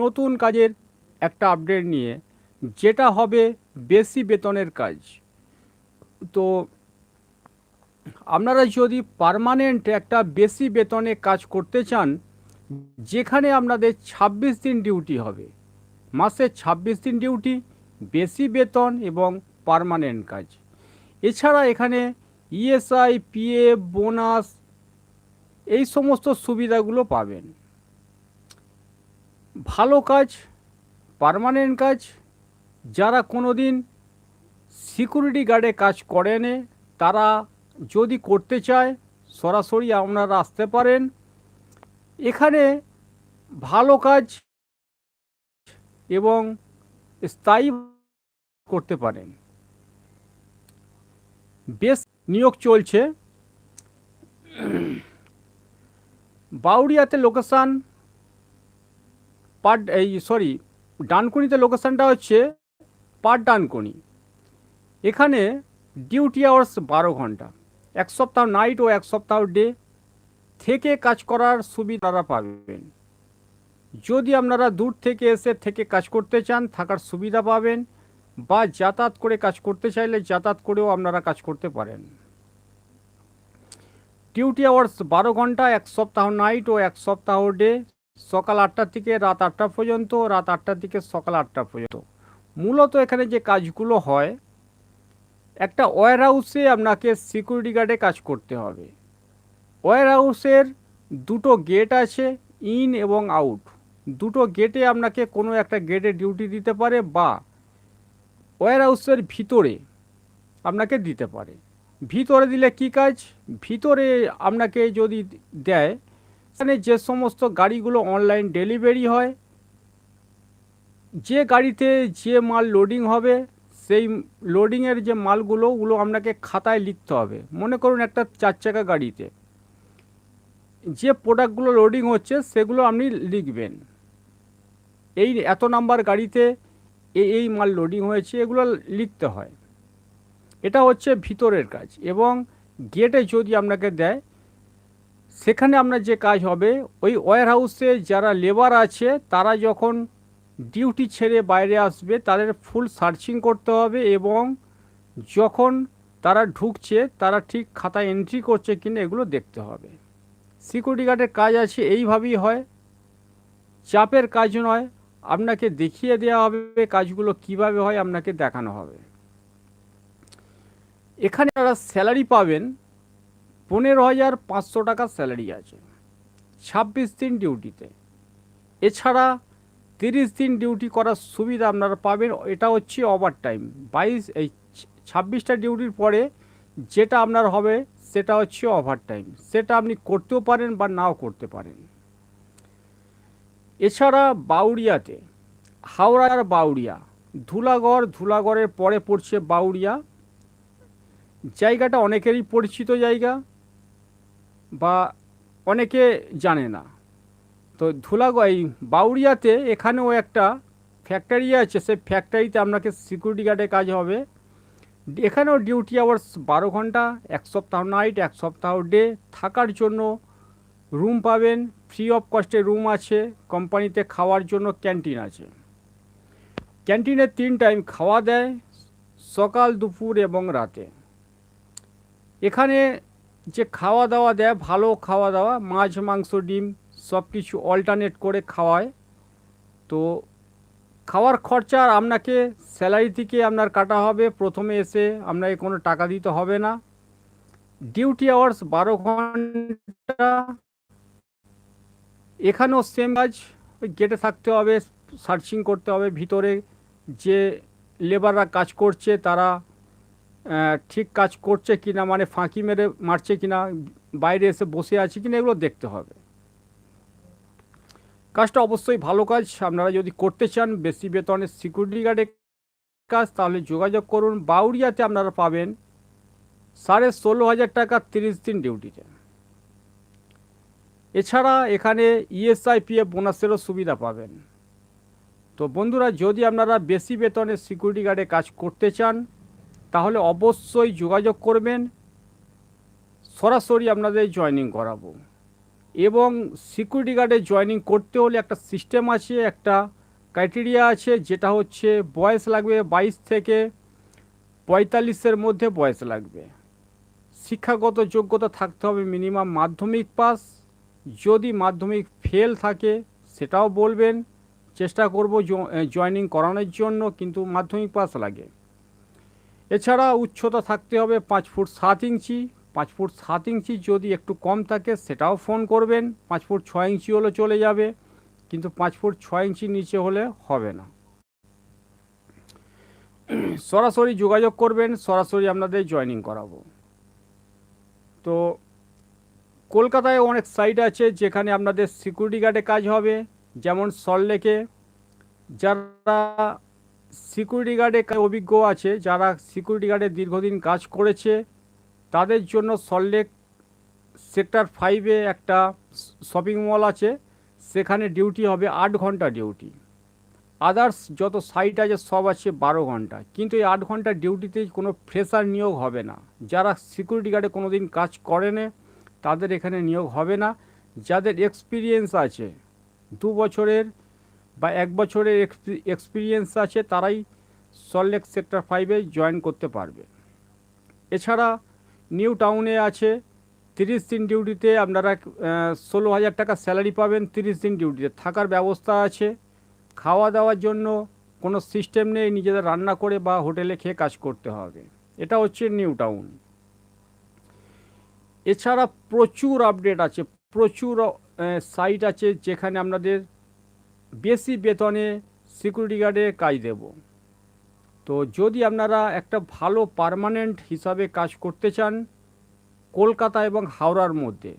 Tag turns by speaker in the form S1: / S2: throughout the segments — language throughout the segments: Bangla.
S1: নতুন কাজের একটা আপডেট নিয়ে, যেটা হবে বেশি বেতনের কাজ। তো আপনারা যদি পার্মানেন্ট একটা বেশি বেতনে কাজ করতে চান, যেখানে আপনাদের ২৬ দিন ডিউটি হবে। মাসে ২৬ দিন ডিউটি বেশি বেতন এবং পারমানেন্ট কাজ। এছাড়া এখানে ইএসআই পিএফ বোনাস এই সমস্ত সুবিধাগুলো পাবেন। ভালো কাজ পার্মানেন্ট কাজ, যারা কোনো দিন সিকিউরিটি গার্ডে কাজ করেনি, তারা যদি করতে চায়, সরাসরি আপনারা আসতে পারেন। এখানে ভালো কাজ এবং স্থায়ী করতে পারেন। বেশ নিয়োগ চলছে। বাউরিয়াতে লোকেশান পাট, এই সরি, ডানকুনিতে লোকেশানটা হচ্ছে পাট ডানকুনি। এখানে ডিউটি আওয়ার্স বারো ঘণ্টা, এক সপ্তাহ নাইট ও এক সপ্তাহ ডে থেকে কাজ করার সুবিধারা পাবেন। যদি আপনারা দূর থেকে এসে থেকে কাজ করতে চান, থাকার সুবিধা পাবেন বা যাতায়াত করে কাজ করতে চাইলে যাতায়াত করেও আপনারা কাজ করতে পারেন। ডিউটি আওয়ার্স বারো ঘণ্টা, এক সপ্তাহ নাইট ও এক সপ্তাহ ডে সকাল আটটা থেকে রাত আটটা পর্যন্ত, রাত আটটা থেকে সকাল আটটা পর্যন্ত। মূলত এখানে যে কাজগুলো হয়, একটা ওয়ার হাউসে আপনাকে সিকিউরিটি গার্ডে কাজ করতে হবে। ওয়ার হাউসের দুটো গেট আছে ইন এবং আউট দুটো গেটে আপনাকে কোনো একটা গেটে ডিউটি দিতে পারে বা ওয়ার হাউসের ভিতরে আপনাকে দিতে পারে। ভিতরে দিলে কি কাজ? ভিতরে আপনাকে যদি দেয় এখানে যে সমস্ত গাড়িগুলো অনলাইন ডেলিভারি হয়, যে গাড়িতে যে মাল লোডিং হবে, সেই লোডিংয়ের যে মালগুলো, ওগুলো আপনাকে খাতায় লিখতে হবে। মনে করুন একটা চার চাকা গাড়িতে। যে প্রোডাক্টগুলো লোডিং হচ্ছে, সেগুলো আপনি লিখবেন। এই এত নাম্বার গাড়িতে এই এই মাল লোডিং হয়েছে, এগুলো লিখতে হয়। এটা হচ্ছে ভিতরের কাজ এবং গেটে যদি আপনাকে দেয় সেখানে আপনার যে কাজ হবে, ওই ওয়ার হাউসে যারা লেবার আছে, তারা যখন ডিউটি ছেড়ে বাইরে আসবে, তাদের ফুল সার্চিং করতে হবে এবং যখন তারা ঢুকছে, তারা ঠিক খাতায় এন্ট্রি করছে কিনা এগুলো দেখতে হবে। সিকিউরিটি গার্ডের কাজ আছে, এইভাবেই হয়। চাপের কাজ নয়, আপনাকে দেখিয়ে দেওয়া হবে কাজগুলো কীভাবে হয়, আপনাকে দেখানো হবে। এখানে যারা স্যালারি পাবেন পনেরো হাজার পাঁচশো টাকা স্যালারি আছে। ছাব্বিশ দিন ডিউটিতে। এছাড়া তিরিশ দিন ডিউটি করার সুবিধা আপনারা পাবেন, এটা হচ্ছে ওভার টাইম বাইশ, এই ছাব্বিশটা ডিউটির পরে যেটা আপনার হবে, সেটা হচ্ছে ওভার টাইম সেটা আপনি করতেও পারেন বা নাও করতে পারেন। এছাড়া বাউরিয়াতে হাওড়ার বাউরিয়া ধুলাগড়, ধুলাগড়ের পরে পড়ছে বাউরিয়া জায়গাটা অনেকেরই পরিচিত জায়গা। বা অনেকে জানে না। তো ধুলাগড়, এই বাউরিয়াতে এখানেও একটা ফ্যাক্টরি আছে, সেই ফ্যাক্টরিতে আপনাকে সিকিউরিটি গার্ডে কাজ হবে। এখানেও ডিউটি আওয়ার্স বারো ঘণ্টা, এক সপ্তাহ নাইট এক সপ্তাহ ডে থাকার জন্য রুম পাবেন। ফ্রি অফ কস্টে রুম আছে কোম্পানিতে খাওয়ার জন্য ক্যান্টিন আছে। ক্যান্টিনে তিন টাইম খাওয়া দেয়, সকাল, দুপুর এবং রাতে। এখানে যে খাওয়া দাওয়া দেয়, ভালো খাওয়া দাওয়া মাছ, মাংস, ডিম সব কিছু অল্টারনেট করে খাওয়ায়। তো খাওয়ার খরচা আর আপনাকে স্যালারি থেকে আপনার কাটা হবে, প্রথমে এসে আপনাকে কোনো টাকা দিতে হবে না। ডিউটি আওয়ার্স বারো ঘণ্টা। এখানেও সেম কাজ, ওই গেটে থাকতে হবে সার্চিং করতে হবে, ভিতরে যে লেবাররা কাজ করছে, তারা ঠিক কাজ করছে কি না মানে ফাঁকি মেরে মারছে কি না বাইরে এসে বসে আছে কি না এগুলো দেখতে হবে। কাজটা অবশ্যই ভালো কাজ। আপনারা যদি করতে চান বেশি বেতনের সিকিউরিটি গার্ডের কাজ, তাহলে যোগাযোগ করুন। বাউরিয়াতে আপনারা পাবেন সাড়ে ষোলো হাজার টাকা তিরিশ দিন ডিউটিতে। এছাড়া এখানে ইএসআই পিএফ বোনাসেরও সুবিধা পাবেন। তো বন্ধুরা, যদি আপনারা বেশি বেতনের সিকিউরিটি গার্ডে কাজ করতে চান তাহলে অবশ্যই যোগাযোগ করবেন। সরাসরি আপনাদের জয়েনিং করাবো। এবং সিকিউরিটি গার্ডে জয়েনিং করতে হলে একটা সিস্টেম আছে, একটা ক্রাইটেরিয়া আছে, যেটা হচ্ছে বয়স লাগবে বাইশ থেকে পঁয়তাল্লিশের মধ্যে বয়স লাগবে। শিক্ষাগত যোগ্যতা থাকতে হবে মিনিমাম মাধ্যমিক পাস যদি মাধ্যমিক ফেল থাকে, সেটাও বলবেন। চেষ্টা করব জয়েনিং করানোর জন্য, কিন্তু মাধ্যমিক পাস লাগে। এছাড়া উচ্চতা থাকতে হবে পাঁচ ফুট সাত ইঞ্চি। পাঁচ ফুট সাত ইঞ্চি যদি একটু কম থাকে সেটাও ফোন করবেন। পাঁচ ফুট ছয় ইঞ্চি হলে চলে যাবে, কিন্তু পাঁচ ফুট ছয় ইঞ্চি নিচে হলে হবে না। সরাসরি যোগাযোগ করবেন, সরাসরি আপনাদের জয়েনিং করাবো। তো কলকাতায় অনেক সাইট আছে যেখানে আপনাদের সিকিউরিটি গার্ডে কাজ হবে, যেমন সল্টলেকে যারা সিকিউরিটি গার্ডে অভিজ্ঞ আছে, যারা সিকিউরিটি গার্ডে দীর্ঘদিন কাজ করেছে, তাদের জন্য সল্টলেক সেক্টর ফাইভে একটা শপিং মল আছে, সেখানে ডিউটি হবে আট ঘণ্টা ডিউটি আদার্স যত সাইট আছে সব আছে বারো ঘণ্টা। কিন্তু এই আট ঘণ্টা ডিউটিতে কোনো ফ্রেশার নিয়োগ হবে না। যারা সিকিউরিটি গার্ডে কোনো দিন কাজ করেনে তাদের এখানে নিয়োগ হবে না। যাদের এক্সপিরিয়েন্স আছে, দু বছরের বা এক বছরের এক্সপিরিয়েন্স আছে, তারাই সল্টলেক সেক্টর ফাইভে জয়েন করতে পারবে। এছাড়া নিউ টাউনে আছে, তিরিশ দিন ডিউটিতে আপনারা ষোলো হাজার টাকা স্যালারি পাবেন তিরিশ দিন ডিউটিতে থাকার ব্যবস্থা আছে, খাওয়া দাওয়ার জন্য কোনো সিস্টেম নেই, নিজেদের রান্না করে বা হোটেলে খেয়ে কাজ করতে হবে। এটা হচ্ছে নিউ টাউন এছাড়া প্রচুর আপডেট আছে, প্রচুর সাইট আছে যেখানে আপনাদের বেশি বেতনে সিকিউরিটি গার্ডে কাজ দেব। তো যদি আপনারা একটা ভালো পারমানেন্ট হিসাবে কাজ করতে চান কলকাতা এবং হাওড়ার মধ্যে,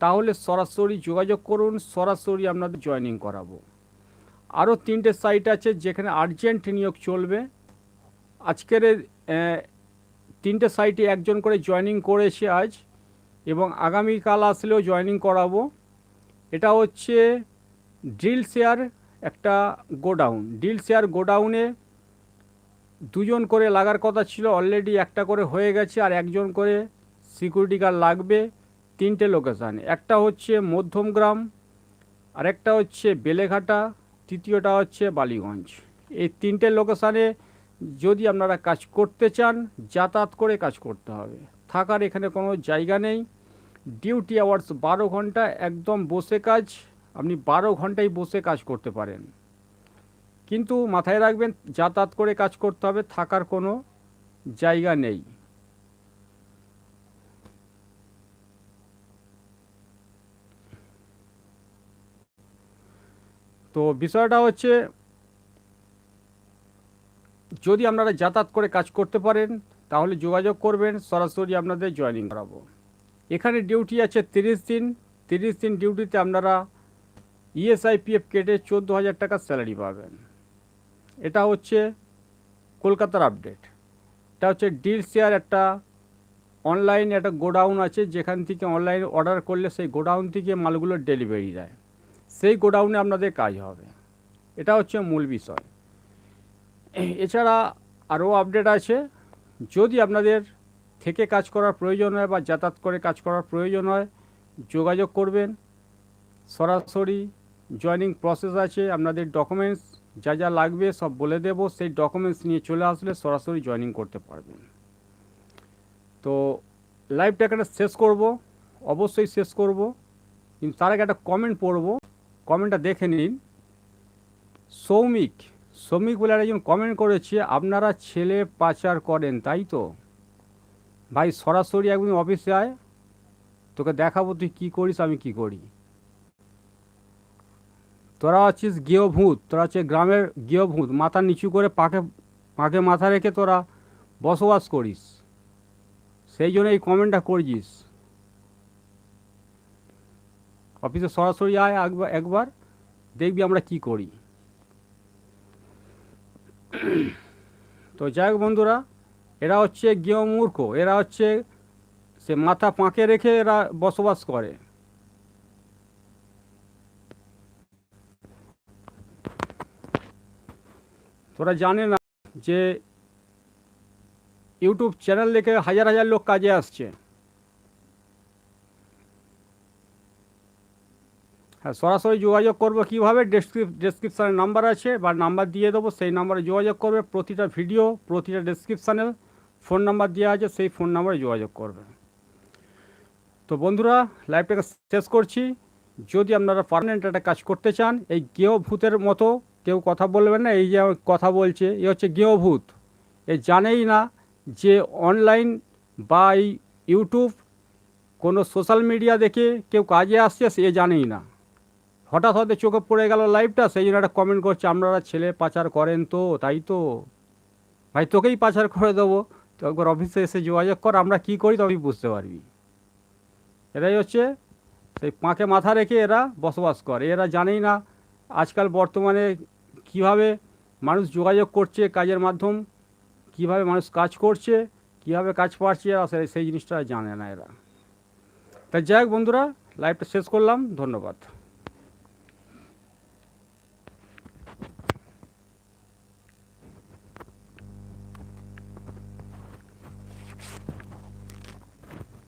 S1: তাহলে সরাসরি যোগাযোগ করুন, সরাসরি আপনাদের জয়েনিং করাবো। আরও তিনটে সাইট আছে যেখানে আর্জেন্ট নিয়োগ চলবে। আজকের তিনটে সাইটে একজন করে জয়েনিং করেছে আজ এবং আগামীকাল আসলেও জয়েনিং করাবো। এটা হচ্ছে ড্রিল শেয়ার, একটা গোডাউন। ড্রিল শেয়ার গোডাউনে দুজন করে লাগার কথা ছিল অলরেডি একটা করে হয়ে গেছে আর একজন করে সিকিউরিটি গার্ড লাগবে তিনটে লোকেশান একটা হচ্ছে মধ্যমগ্রাম আরেকটা হচ্ছে বেলেঘাটা, তৃতীয়টা হচ্ছে বালিগঞ্জ। এই তিনটে লোকেশানে যদি আপনারা কাজ করতে চান, যাতায়াত করে কাজ করতে হবে। থাকার এখানে কোনো জায়গা নেই। ডিউটি আওয়ার্স বারো ঘণ্টা, একদম বসে কাজ। আপনি বারো ঘন্টায় বসে কাজ করতে পারেন। কিন্তু মাথায় রাখবেন, যাতায়াত করে কাজ করতে হবে, থাকার কোনো জায়গা নেই। তো বিষয়টা হচ্ছে, যদি আপনারা যাতায়াত করে কাজ করতে পারেন, তাহলে যোগাযোগ করবেন, সরাসরি আপনাদের জয়েনিং করাবো। এখানে ডিউটি আছে তিরিশ দিন তিরিশ দিন ডিউটিতে আপনারা ইএসআইপিএফ কেটে চোদ্দ হাজার টাকা স্যালারি পাবেন। এটা হচ্ছে কলকাতার আপডেট এটা হচ্ছে ডিল শেয়ার একটা অনলাইন একটা গোডাউন আছে, যেখান থেকে অনলাইন অর্ডার করলে সেই গোডাউন থেকে মালগুলো ডেলিভারি দেয় সেই গোডাউনে আপনাদের কাজ হবে। এটা হচ্ছে মূল বিষয়। এছাড়া আরও আপডেট আছে। যদি আপনাদের থেকে কাজ করার প্রয়োজন হয় বা যাতায়াত করে কাজ করার প্রয়োজন হয়, যোগাযোগ করবেন। সরাসরি জয়নিং প্রসেস আছে, আপনাদের ডকুমেন্টস যা যা লাগবে সব বলে দেব, সেই ডকুমেন্টস নিয়ে চলে আসলে সরাসরি জয়নিং করতে পারবেন। তো লাইভটা একটা শেষ করব, অবশ্যই শেষ করব। কিন্তু তার আগে একটা কমেন্ট পড়ব কমেন্টটা দেখে নিন। সৌমিক সৌমিক বলে একজন কমেন্ট করেছে, আপনারা ছেলে পাচার করেন, তাই তো? ভাই, সরাসরি একদিন অফিসে আয়, তোকে দেখাবো তুই কী করিস, আমি কি করি? তোরা আছিস গৃহভূত, তোরা হচ্ছে গ্রামের গৃহভূত, মাথা নিচু করে পাকে পাকে মাথা রেখে তোরা বসবাস করিস। সেই জন্য এই কমেন্টটা করছিস। অফিসে সরাসরি আয় একবার একবার, দেখবি আমরা কি করি। তো যাই হোক বন্ধুরা, এরা হচ্ছে গৃহমূর্খ, এরা হচ্ছে সে মাথা পাঁকে রেখে এরা বসবাস করে। তোরা জানে না যে ইউটিউব চ্যানেল দেখে হাজার হাজার লোক কাজে আসছে। হ্যাঁ সরাসরি যোগাযোগ করব কীভাবে? ডেসক্রিপ ডেসক্রিপশানে নাম্বার আছে বা নাম্বার দিয়ে দেবো, সেই নাম্বারে যোগাযোগ করবে। প্রতিটা ভিডিও প্রতিটা ডেসক্রিপশানে ফোন নাম্বার দেওয়া আছে, সেই ফোন নাম্বারে যোগাযোগ করবে। তো বন্ধুরা লাইভটাকে শেষ করছি। যদি আপনারা পার্মানেন্ট একটা কাজ করতে চান, এই গেহ ভূতের মতো কেউ কথা বলবেন না, এই যে কথা বলছে, এ হচ্ছে গেহ ভূত এ জানেই না যে অনলাইন বা এই ইউটিউব কোনো সোশ্যাল মিডিয়া দেখে কেউ কাজে আসছে, সে জানেই না। হঠাৎ হয়তো চোখে পড়ে গেল লাইভটা, সেই জন্য একটা কমেন্ট করছে, আপনারা ছেলে পাচার করেন তো, তাই তো? ভাই, তোকেই পাচার করে দেবো। তো একবার অফিসে এসে যোগাযোগ কর, আমরা কী করি তবেই বুঝতে পারবি। এরাই হচ্ছে, সেই পাঁকে মাথা রেখে এরা বসবাস করে। এরা জানেই না আজকাল বর্তমানে কীভাবে মানুষ যোগাযোগ করছে কাজের মাধ্যম, কীভাবে মানুষ কাজ করছে, কীভাবে কাজ পাচ্ছে সেই- জিনিসটা জানে না এরা। তাই যাই হোক বন্ধুরা লাইভটা শেষ করলাম, ধন্যবাদ।